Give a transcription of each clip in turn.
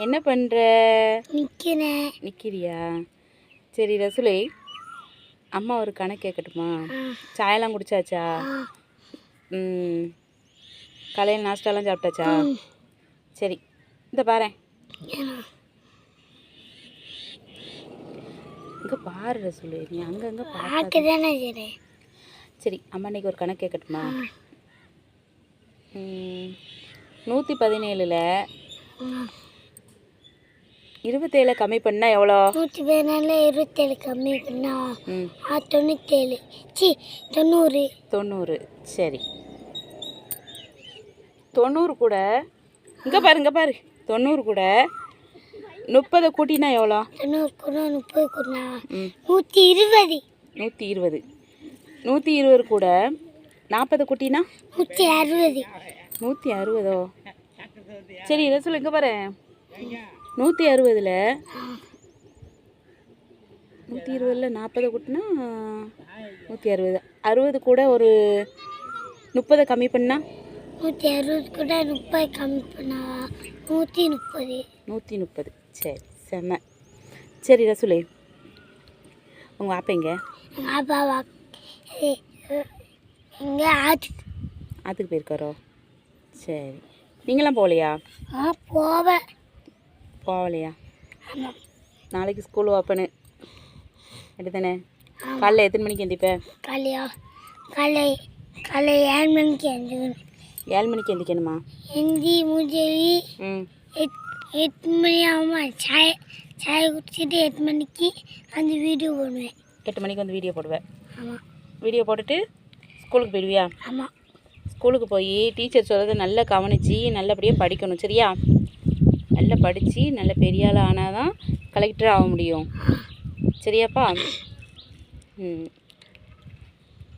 என்ன பண்ணுற நிற்கிறேன் நிற்கிறியா சரி ரசுலை அம்மா ஒரு கணக்கு கேட்கட்டுமா சாயெல்லாம் குடிச்சாச்சா? ம். காலையில் நாஸ்டாலாம் சாப்பிட்டாச்சா? சரி இந்த பாரு இங்கே பாரு ரசுலை நீ அங்கங்கே பார்க்க சரி அம்மா இன்னைக்கு ஒரு கணக்கு கேட்கட்டுமா நூற்றி பதினேழில் இருபத்தேழு கம்மி பண்ணால் எவ்வளோ? நூற்றி பதினாலு இருபத்தேழு கம்மி பண்ணா ம். ஆ தொண்ணூற்றேழு சி தொண்ணூறு. தொண்ணூறு. சரி. தொண்ணூறு கூட. இங்கே பாரு இங்கே பாரு. தொண்ணூறு கூட. முப்பதை கூட்டினா எவ்வளோ? தொண்ணூறு கூட முப்பது கூட ம். நூற்றி இருபது நூற்றி இருபது நூற்றி இருபது கூட. நாற்பது கூட்டினா? நூற்றி அறுபது நூற்றி அறுபதோ சரி இதை சொல்லு இங்கே பாரு. நூற்றி அறுபதில். நூற்றி இருபதில் நாற்பதை கூட்டினா நூற்றி அறுபது. அறுபது கூட ஒரு முப்பதை கம்மி பண்ணா? நூற்றி அறுபது கூட முப்பது கம்மி பண்ணா நூற்றி முப்பது. நூற்றி முப்பது. சரி செம்ம சரி ரசுலே உங்கள் ஆச்சு ஆற்றுக்கு போயிருக்காரோ? சரி. நீங்களாம் போகலையா? ஆ போவேன். போகலையா? ஆமாம் நாளைக்கு ஸ்கூல் ஓப்பனு அப்படிதானே காலைல எத்தனை மணிக்கு எந்திப்ப? காலையா? காலை காலை ஏழு மணிக்கு எழுந்துக்கணும் ஏழு மணிக்கு எந்திக்கணுமா? எந்தி மூஞ்சேரி ம். எட் எட்டு மணி ஆகுமா? சாய் சாய் குடிச்சிட்டு எட்டு மணிக்கு அந்த வீடியோ போடுவேன். எட்டு மணிக்கு வந்து வீடியோ போடுவேன் ஆமாம் வீடியோ போட்டுட்டு ஸ்கூலுக்கு போயிடுவியா? ஆமாம் ஸ்கூலுக்கு போய் டீச்சர் சொல்கிறத நல்லா கவனித்து நல்லபடியாக படிக்கணும் சரியா? நல்லா படித்து நல்ல பெரிய ஆள் ஆனால் தான் கலெக்டர் ஆக முடியும். சரியாப்பா? ம்.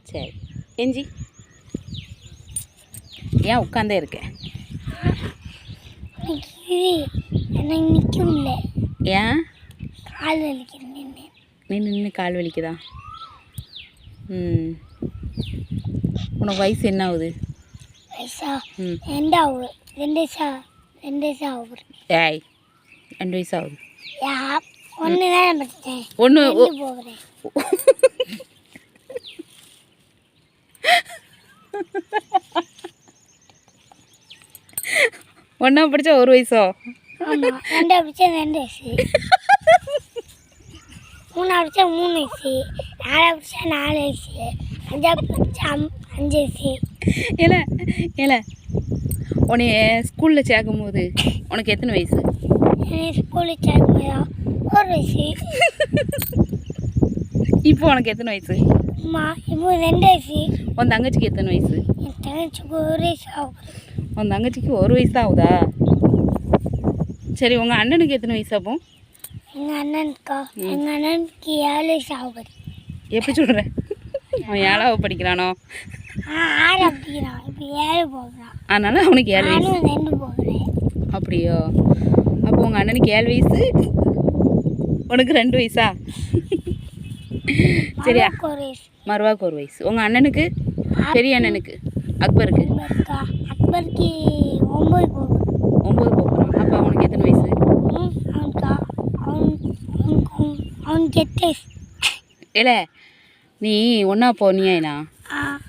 சரி. எஞ்சி. ஏன் உட்காந்தே முடியல ஏன்? கால் வலிக்கிறேன் நின்று நின்று கால் வலிக்குதா? ம். உனக்கு வயசு என்ன ஆகுது? வயசா? ம். ரெண்டு வயசா? ரெண்டு வயசா ஏய் ரெண்டு வயசு ஆகுது. ஒன்று தானே ஒன்று போகிறேன் ஒன்றா படித்தா ஒரு வயசோ? ரெண்டா படித்தா ரெண்டு வயசு. மூணா படித்தா மூணு வயசு. நாலா படித்தா நாலு வயசு. அஞ்சா படித்தா அஞ்சு வயசு. உன்னைய ஸ்கூலில் சேர்க்கும்போது உனக்கு எத்தனை வயசு? ஸ்கூலில் சேர்க்கும்போதா ஒரு வயசு. இப்போ உனக்கு எத்தனை வயசு? இப்போ ரெண்டு வயசு. உன் தங்கச்சிக்கு எத்தனை வயசு? என் தங்கச்சிக்கு ஒரு வயசு ஆகுது. உன் தங்கச்சிக்கு ஒரு வயசு ஆகுதா? சரி உங்கள் அண்ணனுக்கு எத்தனை வயசு அப்போ? எங்கள் அண்ணனுக்கா? எங்கள் அண்ணனுக்கு ஏழு வயசு ஆகுது. எப்படி சொல்கிற அவன் ஏழாவது படிக்கிறானோ? ஆறு அப்படிங்கிறான் இப்போ ஏழு போகிறான் அதனால அவனுக்கு ஏழு வயசு. ரெண்டு போகிறேன். அப்படியோ? அப்போ உங்கள் அண்ணனுக்கு ஏழு வயசு. உனக்கு ரெண்டு வயசா? சரியா? அவனுக்கு ஒரு வயசு. மறுவாக்கு ஒரு வயசு. உங்கள் அண்ணனுக்கு? பெரிய அண்ணனுக்கு. அக்பருக்கு. அக்பருக்கா? ஒம்பது போகும். ஒம்பது போகிறான் அப்போ அவனுக்கு எத்தனை வயசு? அவனுக்கா? அவன் அவனுக்கு அவனுக்கு எட்டு வயசு. இல்லை நீ ஒன்றா போனியாயினா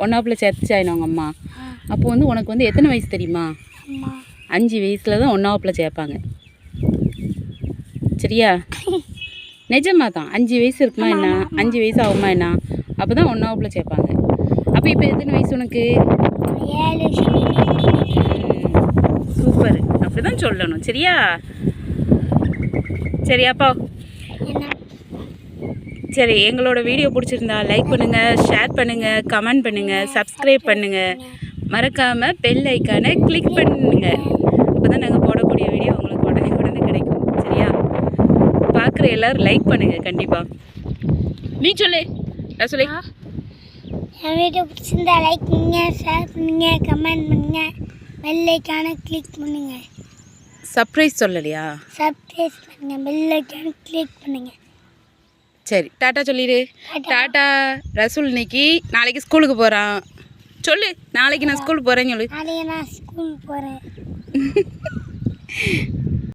ஒன்றாப்புல சேர்த்துச்சாயினா உங்கள் அம்மா. ஆ அப்போ வந்து உனக்கு வந்து எத்தனை வயசு தெரியுமா? அம்மா. அஞ்சு வயசில் தான் ஒன்றாப்புல சேர்ப்பாங்க. சரியா? நிஜமா தான். அஞ்சு வயசு இருக்குமா என்ன? அஞ்சு வயசு ஆகுமா என்ன? அப்போ தான் ஒன்றாப்புல சேர்ப்பாங்க. அப்போ இப்போ எத்தனை வயசு உனக்கு? சூப்பர். அப்படி தான் சொல்லணும். சரியா? சரியாப்பா என்ன சரி எங்களோட வீடியோ பிடிச்சிருந்தா லைக் பண்ணுங்கள் ஷேர் பண்ணுங்கள் கமெண்ட் பண்ணுங்கள் சப்ஸ்கிரைப் பண்ணுங்கள் மறக்காமல் பெல் ஐக்கானை கிளிக் பண்ணுங்க. அப்போ தான் நாங்கள் போடக்கூடிய வீடியோ உங்களுக்கு உடனே உடனே கிடைக்கும். சரியா? பார்க்குற எல்லோரும் லைக் பண்ணுங்கள் கண்டிப்பாக நீ சொல்லு. நான் சொல்லு. என் வீடியோ பிடிச்சிருந்தா லைக் பண்ணுங்க ஷேர் பண்ணுங்க கமெண்ட் பண்ணுங்க. பெல்லைக்கான கிளிக் பண்ணுங்க. சர்ப்ரைஸ் சொல்லலையா? சப்ஸ்கிரைப் பண்ணுங்க பெல்லைக்கான கிளிக் பண்ணுங்க. சரி டாட்டா சொல்லிடு. டாட்டா? ரசூல் இன்னைக்கு நாளைக்கு ஸ்கூலுக்கு போகிறான் சொல்லு நாளைக்கு நான் ஸ்கூலுக்கு போகிறேன்னு சொல்லு. நான் ஸ்கூல் போகிறேன்